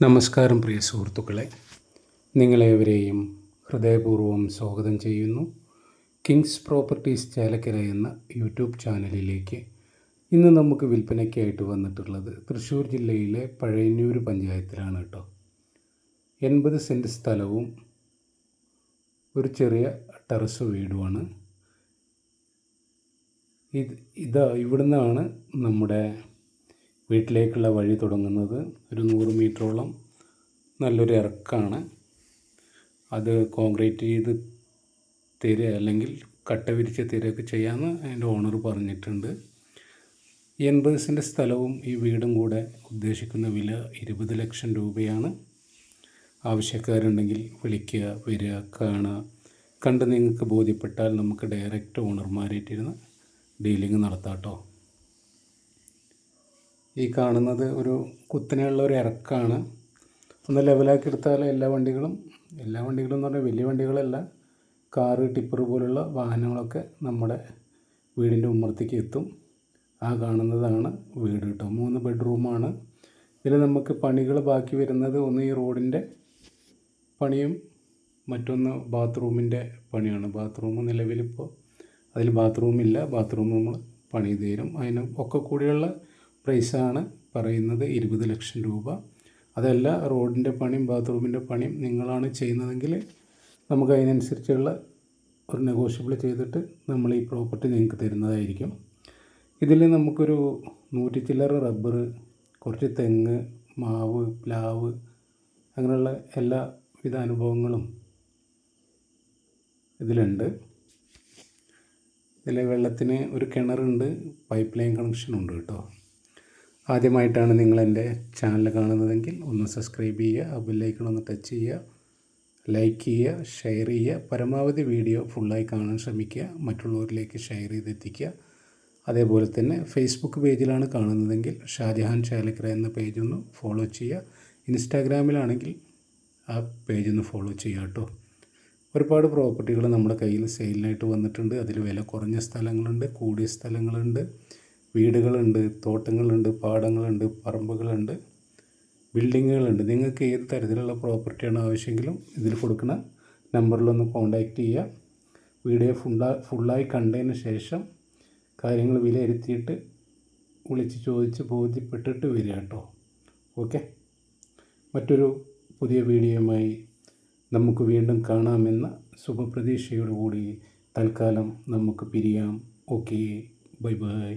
നമസ്കാരം പ്രിയ സുഹൃത്തുക്കളെ. നിങ്ങളേവരെയും ഹൃദയപൂർവം സ്വാഗതം ചെയ്യുന്നു. കിങ്സ് പ്രോപ്പർട്ടീസ് ചേലക്കര എന്ന യൂട്യൂബ് ചാനലിലേക്ക് ഇന്ന് നമുക്ക് വിൽപ്പനയ്ക്കായിട്ട് വന്നിട്ടുള്ളത് തൃശ്ശൂർ ജില്ലയിലെ പഴയന്നൂർ പഞ്ചായത്തിലാണ് കേട്ടോ. എൺപത് സെന്റ് സ്ഥലവും ഒരു ചെറിയ ടെറസ് വീടുമാണ്. ഇത് ഇതാ ഇവിടുന്നാണ് നമ്മുടെ വീട്ടിലേക്കുള്ള വഴി തുടങ്ങുന്നത് ഒരു നൂറ് മീറ്ററോളം നല്ലൊരു ഇറക്കാണ്. അത് കോൺക്രീറ്റ് ചെയ്ത് തരിക അല്ലെങ്കിൽ കട്ട വിരിച്ച് തരികയൊക്കെ ചെയ്യാമെന്ന് അതിന്റെ ഓണർ പറഞ്ഞിട്ടുണ്ട്. എൺപത് സെന്റ് സ്ഥലവും ഈ വീടും കൂടെ ഉദ്ദേശിക്കുന്ന വില ഇരുപത് ലക്ഷം രൂപയാണ്. ആവശ്യക്കാരുണ്ടെങ്കിൽ വിളിക്കുക വരിക കാണുക. കണ്ട് നിങ്ങൾക്ക് ബോധ്യപ്പെട്ടാൽ നമുക്ക് ഡയറക്റ്റ് ഓണർമാരായിട്ടിരുന്ന് ഡീലിംഗ് നടത്താം കേട്ടോ. ഈ കാണുന്നത് ഒരു കുത്തനെയുള്ള ഒരു ഇറക്കാണ്. ഒന്ന് ലെവലാക്കി എടുത്താൽ എല്ലാ വണ്ടികളും എല്ലാ വണ്ടികളും എന്ന് പറഞ്ഞാൽ വലിയ വണ്ടികളല്ല കാറ് ടിപ്പർ പോലുള്ള വാഹനങ്ങളൊക്കെ നമ്മുടെ വീടിന്റെ ഉമ്മർത്തിക്ക് എത്തും. ആ കാണുന്നതാണ് വീട് കേട്ടോ. മൂന്ന് ബെഡ്റൂമാണ്. ഇതിൽ നമുക്ക് പണികൾ ബാക്കി വരുന്നത് ഒന്ന് ഈ റോഡിന്റെ പണിയും മറ്റൊന്ന് ബാത്റൂമിന്റെ പണിയാണ്. ബാത്റൂം നിലവിലിപ്പോൾ അതിൽ ബാത്റൂമില്ല. ബാത്റൂം നമ്മൾ പണി തരും. അതിന് ഒക്കെ കൂടിയുള്ള പ്രൈസാണ് പറയുന്നത് ഇരുപത് ലക്ഷം രൂപ. അതല്ല റോഡിന്റെ പണിയും ബാത്റൂമിന്റെ പണിയും നിങ്ങളാണ് ചെയ്യുന്നതെങ്കിൽ നമുക്ക് അതിനനുസരിച്ചുള്ള ഒരു നെഗോഷ്യബിൾ ചെയ്തിട്ട് നമ്മൾ ഈ പ്രോപ്പർട്ടി നിങ്ങൾക്ക് തരുന്നതായിരിക്കും. ഇതിൽ നമുക്കൊരു നൂറ്റി ചില്ലറ റബ്ബർ കുറച്ച് തെങ്ങ് മാവ് പ്ലാവ് അങ്ങനെയുള്ള എല്ലാ വിധ അനുഭവങ്ങളും ഇതിലുണ്ട്. ഇതിലെ വെള്ളത്തിന് ഒരു കിണറുണ്ട് പൈപ്പ് ലൈൻ കണക്ഷനുണ്ട് കേട്ടോ. ആദ്യമായിട്ടാണ് നിങ്ങൾ എന്റെ ചാനൽ കാണുന്നതെങ്കിൽ ഒന്ന് സബ്സ്ക്രൈബ് ചെയ്യുക ബെല്ലൈക്കൺ ഒന്ന് ടച്ച് ചെയ്യുക ലൈക്ക് ചെയ്യുക ഷെയർ ചെയ്യുക പരമാവധി വീഡിയോ ഫുള്ളായി കാണാൻ ശ്രമിക്കുക മറ്റുള്ളവരിലേക്ക് ഷെയർ ചെയ്തെത്തിക്കുക. അതേപോലെ തന്നെ ഫേസ്ബുക്ക് പേജിലാണ് കാണുന്നതെങ്കിൽ ഷാജഹാൻ ചാലക്കര എന്ന പേജ് ഒന്ന് ഫോളോ ചെയ്യുക. ഇൻസ്റ്റാഗ്രാമിലാണെങ്കിൽ ആ പേജ് ഒന്ന് ഫോളോ ചെയ്യുക കേട്ടോ. ഒരുപാട് പ്രോപ്പർട്ടികൾ നമ്മുടെ കയ്യിൽ സെയിലിനായിട്ട് വന്നിട്ടുണ്ട്. അതിൽ വില കുറഞ്ഞ സ്ഥലങ്ങളുണ്ട് കൂടിയ സ്ഥലങ്ങളുണ്ട്. വീടുകളുണ്ട് തോട്ടങ്ങളുണ്ട് പാടങ്ങളുണ്ട് പറമ്പുകളുണ്ട് ബിൽഡിങ്ങുകളുണ്ട്. നിങ്ങൾക്ക് ഏത് തരത്തിലുള്ള പ്രോപ്പർട്ടിയാണ് ആവശ്യമെങ്കിലും ഇതിൽ കൊടുക്കുന്ന നമ്പറിലൊന്ന് കോൺടാക്റ്റ് ചെയ്യുക. വീഡിയോ ഫുള്ളാ ഫുള്ളായി കണ്ടതിന് ശേഷം കാര്യങ്ങൾ വിലയിരുത്തിയിട്ട് വിളിച്ച് ചോദിച്ച് ബോധ്യപ്പെട്ടിട്ട് വരിക കേട്ടോ. ഓക്കെ? മറ്റൊരു പുതിയ വീഡിയോയുമായി നമുക്ക് വീണ്ടും കാണാമെന്ന ശുഭപ്രതീക്ഷയോടുകൂടി തൽക്കാലം നമുക്ക് പിരിയാം. Okay bye bye.